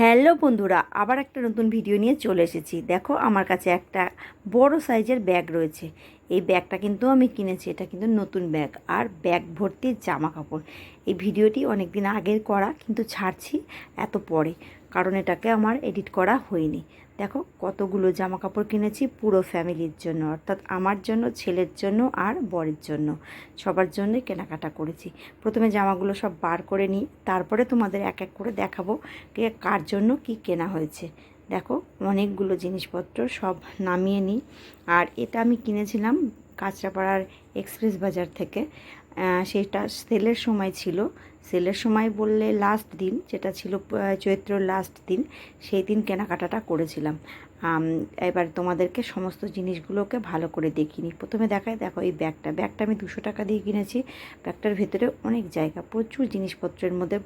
Hello বন্ধুরা, আবার একটা নতুন ভিডিও নিয়ে চলে এসেছি। দেখো, আমার কাছে একটা বড় সাইজের ব্যাগ রয়েছে। এই ব্যাগটা কিন্তু আমি কিনেছি, এটা কিন্তু নতুন ব্যাগ। আর ব্যাগ ভর্তি জামা কাপড় এই ভিডিওটি অনেক দিন আগের করা, কিন্তু ছাড়ছি এত পরে, কারণ এটাকে আমার এডিট করা হয়নি। দেখো, কতগুলো জামা কাপড় কিনেছি পুরো ফ্যামিলির জন্য, অর্থাৎ আমার জন্য, ছেলের জন্য আর বরের জন্য। সবার জন্যই কেনাকাটা করেছি। প্রথমে জামাগুলো সব বার করে নিই, তারপরে তোমাদের এক এক করে দেখাবো কে কার জন্য কি কেনা হয়েছে। দেখো, অনেকগুলো জিনিসপত্র সব নামিয়ে নিই। আর এটা আমি কিনেছিলাম কাঁচরাপাড়ার এক্সপ্রেস বাজার থেকে। সেটা সেলের সময় ছিল। সেলের সময় বললে লাস্ট দিন, যেটা ছিল চৈত্র লাস্ট দিন, সেই দিন কেনাকাটাটা করেছিলাম। এবার তোমাদেরকে সমস্ত জিনিসগুলোকে ভালো করে দেখিনি প্রথমে দেখায় দেখো এই ব্যাগটা। ব্যাগটা আমি দুশো টাকা দিয়ে কিনেছি। ব্যাগটার ভেতরে অনেক জায়গা, প্রচুর জিনিসপত্রের মধ্যে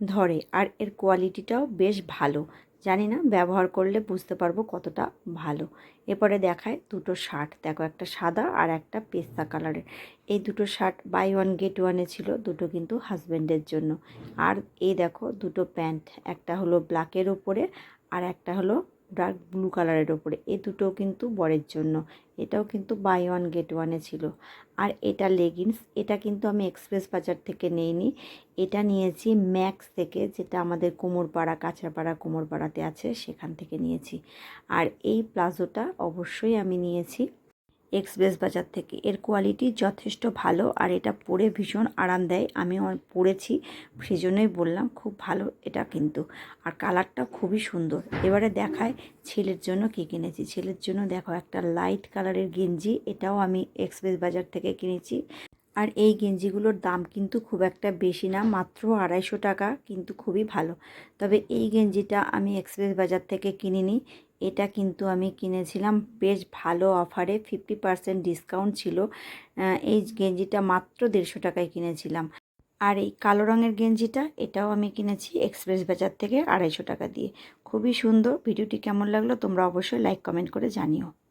ধরে। আর এর কোয়ালিটিটাও বেশ ভালো। জানি না, ব্যবহার করলে বুঝতে পারব কতটা ভালো। এরপরে দেখায় দুটো শার্ট, দেখো একটা সাদা আর একটা পেস্তা কালারের। এই দুটো শার্ট বাই ওয়ান গেট ওয়ানে ছিল, দুটো কিন্তু হাজব্যান্ডের জন্য। আর এই দেখো দুটো প্যান্ট, একটা হলো ব্ল্যাকের ওপরে আর একটা হলো ডার্ক ব্লু কালারের ওপরে। এ দুটোও কিন্তু বরের জন্য। এটাও কিন্তু বাই ওয়ান গেট ওয়ানে ছিল। আর এটা লেগিংস এটা কিন্তু আমি এক্সপ্রেস বাজার থেকে নিইনি। এটা নিয়েছি ম্যাক্স থেকে, যেটা আমাদের কোমরপাড়া কাঁচাপাড়া কোমরপাড়াতে আছে, সেখান থেকে নিয়েছি। আর এই প্লাজোটা অবশ্যই আমি নিয়েছি। এক্সপ্রেস বাজার থেকে। এর কোয়ালিটি যথেষ্ট ভালো আর এটা পরে ভীষণ আরাম দেয়। আমি পরেছি সেই জন্যই বললাম, খুব ভালো এটা কিন্তু। আর কালারটা খুবই সুন্দর। এবারে দেখায় ছেলের জন্য কী কিনেছি। ছেলের জন্য দেখো একটা লাইট কালারের গেঞ্জি, এটাও আমি এক্সপ্রেস বাজার থেকে কিনেছি। আর এই গেঞ্জিগুলোর দাম কিন্তু খুব একটা বেশি না, মাত্র আড়াইশো টাকা, কিন্তু খুবই ভালো। তবে এই গেঞ্জিটা আমি এক্সপ্রেস বাজার থেকে কিনিনি। এটা কিন্তু আমি কিনেছিলাম। বেশ ভালো অফারে ফিফটি পারসেন্ট ডিসকাউন্ট ছিল। এই গেঞ্জিটা মাত্র দেড়শো টাকায় কিনেছিলাম। আর এই কালো রঙের গেঞ্জিটা, এটাও আমি কিনেছি এক্সপ্রেস বাজার থেকে আড়াইশো টাকা দিয়ে। খুবই সুন্দর। ভিডিওটি কেমন লাগল তোমরা অবশ্যই লাইক, কমেন্ট করে জানিও।